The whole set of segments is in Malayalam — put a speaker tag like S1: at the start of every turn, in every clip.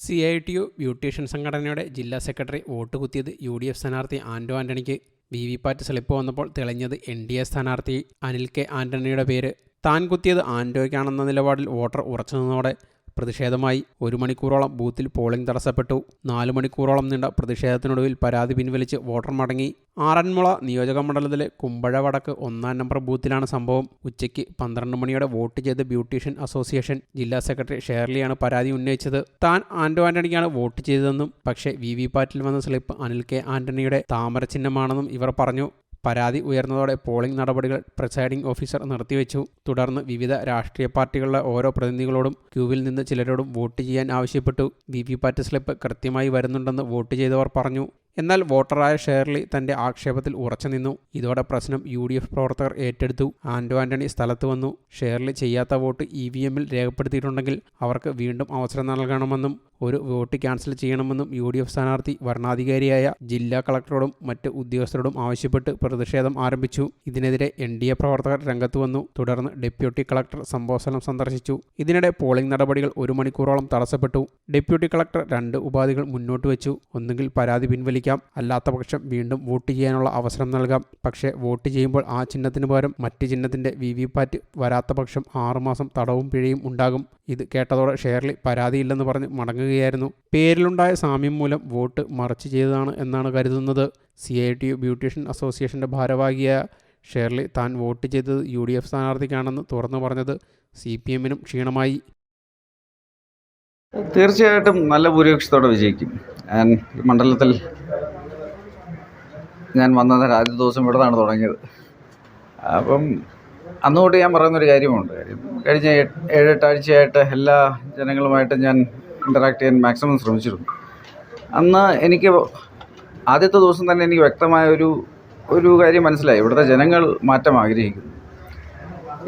S1: C I T U beautician സംഘടനയുടെ ജില്ലാ സെക്രട്ടറി വോട്ട് കുത്തിയത് യു ഡി എഫ് സ്ഥാനാർത്ഥി ആന്റോ ആന്റണിക്ക്. വി വി പാറ്റ് സ്ലിപ്പ് വന്നപ്പോൾ തെളിഞ്ഞത് എൻ ഡി എ സ്ഥാനാർത്ഥി അനിൽ കെ ആന്റണിയുടെ പേര്. താൻ കുത്തിയത് ആന്റോയ്ക്കാണെന്ന നിലപാടിൽ വോട്ടർ ഉറച്ചു നിന്നതോടെ പ്രതിഷേധമായി ഒരു മണിക്കൂറോളം ബൂത്തിൽ പോളിംഗ് തടസ്സപ്പെട്ടു. നാല് മണിക്കൂറോളം നീണ്ട പ്രതിഷേധത്തിനൊടുവിൽ പരാതി പിൻവലിച്ച് വോട്ടർ മടങ്ങി. ആറന്മുള നിയോജക മണ്ഡലത്തിലെ കുമ്പഴ വടക്ക് ഒന്നാം നമ്പർ ബൂത്തിലാണ് സംഭവം. ഉച്ചയ്ക്ക് പന്ത്രണ്ട് മണിയോടെ വോട്ട് ചെയ്ത ബ്യൂട്ടീഷ്യൻ അസോസിയേഷൻ ജില്ലാ സെക്രട്ടറി ഷേർലിയാണ് പരാതി ഉന്നയിച്ചത്. താൻ ആന്റോ ആന്റണിക്കാണ് വോട്ട് ചെയ്തതെന്നും പക്ഷേ വി വി പാറ്റിൽ വന്ന സ്ലിപ്പ് അനിൽ കെ ആന്റണിയുടെ താമര ചിഹ്നമാണെന്നും ഇവർ പറഞ്ഞു. പരാതി ഉയർന്നതോടെ പോളിംഗ് നടപടികൾ പ്രിസൈഡിംഗ് ഓഫീസർ നിർത്തിവെച്ചു. തുടർന്ന് വിവിധ രാഷ്ട്രീയ പാർട്ടികളുടെ ഓരോ പ്രതിനിധികളോടും ക്യൂവിൽ നിന്ന് ചിലരോടും വോട്ട് ചെയ്യാൻ ആവശ്യപ്പെട്ടു. വി വി പാറ്റ് സ്ലിപ്പ് കൃത്യമായി വരുന്നുണ്ടെന്ന് വോട്ട് ചെയ്തവർ പറഞ്ഞു. എന്നാൽ വോട്ടറായ ഷേർലി തന്റെ ആക്ഷേപത്തിൽ ഉറച്ചുനിന്നു ഇതോടെ പ്രശ്നം യു ഡി എഫ് പ്രവർത്തകർ ഏറ്റെടുത്തു. ആന്റോ ആന്റണി സ്ഥലത്ത് വന്നു. ഷേർലി ചെയ്യാത്ത വോട്ട് ഇ വി എമ്മിൽ രേഖപ്പെടുത്തിയിട്ടുണ്ടെങ്കിൽ അവർക്ക് വീണ്ടും അവസരം നൽകണമെന്നും ഒരു വോട്ട് ക്യാൻസൽ ചെയ്യണമെന്നും യു ഡി എഫ് സ്ഥാനാർത്ഥി വരണാധികാരിയായ ജില്ലാ കളക്ടറോടും മറ്റ് ഉദ്യോഗസ്ഥരോടും ആവശ്യപ്പെട്ട് പ്രതിഷേധം ആരംഭിച്ചു. ഇതിനെതിരെ എൻ ഡി എ പ്രവർത്തകർ രംഗത്ത് വന്നു. തുടർന്ന് ഡെപ്യൂട്ടി കളക്ടർ സംഭവസ്ഥലം സന്ദർശിച്ചു. ഇതിനിടെ പോളിംഗ് നടപടികൾ ഒരു മണിക്കൂറോളം തടസ്സപ്പെട്ടു. ഡെപ്യൂട്ടി കളക്ടർ രണ്ട് ഉപാധികൾ മുന്നോട്ട് വെച്ചു. ഒന്നുകിൽ പരാതി പിൻവലിക്കാം. അല്ലാത്ത പക്ഷം വീണ്ടും വോട്ട് ചെയ്യാനുള്ള അവസരം നൽകാം. പക്ഷേ വോട്ട് ചെയ്യുമ്പോൾ ആ ചിഹ്നത്തിന് പകരം മറ്റ് ചിഹ്നത്തിന്റെ വി വി പാറ്റ് വരാത്ത പക്ഷം ആറുമാസം തടവും പിഴയും ഉണ്ടാകും. ഇത് കേട്ടതോടെ ഷേർലി പരാതിയില്ലെന്ന് പറഞ്ഞ് മടങ്ങുകയായിരുന്നു. പേരിലുണ്ടായ സാമ്യം മൂലം വോട്ട് മറച്ച് ചെയ്തതാണ് എന്നാണ് കരുതുന്നത്. C I T U beautician അസോസിയേഷന്റെ ഭാരവാഹിയായ ഷേർലി താൻ വോട്ട് ചെയ്തത് യു ഡി എഫ് സ്ഥാനാർത്ഥിക്കാണെന്ന് തുറന്നു പറഞ്ഞത് സി പി എമ്മിനും ക്ഷീണമായി.
S2: തീർച്ചയായിട്ടും നല്ല ഭൂരിപക്ഷത്തോടെ വിജയിക്കും. മണ്ഡലത്തിൽ ഞാൻ വന്നത് ആദ്യ ദിവസം ഇവിടെ നിന്നാണ് തുടങ്ങിയത്. അപ്പം അന്നുകൊണ്ട് ഞാൻ പറയുന്നൊരു കാര്യമുണ്ട്. കാര്യം കഴിഞ്ഞ ഏഴെട്ടാഴ്ചയായിട്ട് എല്ലാ ജനങ്ങളുമായിട്ടും ഞാൻ ഇന്ററാക്ട് ചെയ്യാൻ മാക്സിമം ശ്രമിച്ചിരുന്നു. അന്ന് എനിക്ക് ആദ്യത്തെ ദിവസം തന്നെ എനിക്ക് വ്യക്തമായ ഒരു ഒരു കാര്യം മനസ്സിലായി. ഇവിടുത്തെ ജനങ്ങൾ മാറ്റം ആഗ്രഹിക്കുന്നു.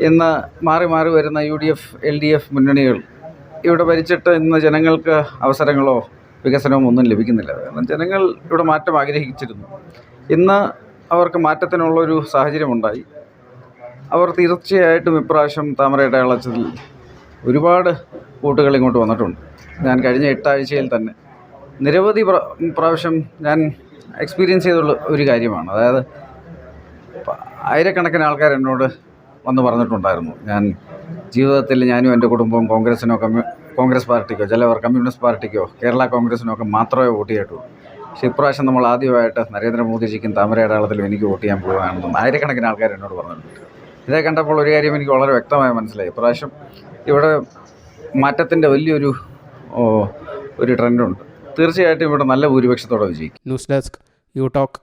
S2: ഇന്ന് മാറി മാറി വരുന്ന U D F L D F മുന്നണികൾ ഇവിടെ ഭരിച്ചിട്ട് ഇന്ന് ജനങ്ങൾക്ക് അവസരങ്ങളോ വികസനമോ ഒന്നും ലഭിക്കുന്നില്ല. കാരണം ജനങ്ങൾ ഇവിടെ മാറ്റം ആഗ്രഹിച്ചിരുന്നു. ഇന്ന് അവർക്ക് മാറ്റത്തിനുള്ളൊരു സാഹചര്യമുണ്ടായി. അവർ തീർച്ചയായിട്ടും ഇപ്രാവശ്യം താമര വെള്ളത്തിൽ ഒരുപാട് കൂട്ടുകൾ ഇങ്ങോട്ട് വന്നിട്ടുണ്ട്. ഞാൻ കഴിഞ്ഞ എട്ടാഴ്ചയിൽ തന്നെ നിരവധി പ്ര പ്രാവശ്യം ഞാൻ എക്സ്പീരിയൻസ് ചെയ്തുള്ള ഒരു കാര്യമാണ്. അതായത് ആയിരക്കണക്കിന് ആൾക്കാർ എന്നോട് വന്ന് പറഞ്ഞിട്ടുണ്ടായിരുന്നു. ഞാൻ ജീവിതത്തിൽ ഞാനും എന്റെ കുടുംബവും കോൺഗ്രസിനോ കമ്മ്യൂ കോൺഗ്രസ് പാർട്ടിക്കോ ചിലവർ കമ്മ്യൂണിസ്റ്റ് പാർട്ടിക്കോ കേരള കോൺഗ്രസിനോ ഒക്കെ മാത്രമേ വോട്ട് ചെയ്തിട്ടുള്ളൂ. പക്ഷേ ഇപ്രാവശ്യം നമ്മൾ ആദ്യമായിട്ട് നരേന്ദ്രമോദിജിക്കും താമര അടയാളത്തിലും എനിക്ക് വോട്ട് ചെയ്യാൻ പോവുകയാണെന്നും ആയിരക്കണക്കിന് ആൾക്കാർ എന്നോട് പറഞ്ഞിട്ടുണ്ട്. ഇതേ കണ്ടപ്പോൾ ഒരു കാര്യം എനിക്ക് വളരെ വ്യക്തമായി മനസ്സിലായി. ഇപ്രാവശ്യം ഇവിടെ മാറ്റത്തിന്റെ വലിയൊരു ഒരു ട്രെൻഡുണ്ട്. തീർച്ചയായിട്ടും ഇവിടെ നല്ല ഭൂരിപക്ഷത്തോടെ വിജയിക്കും.
S1: News desk you talk.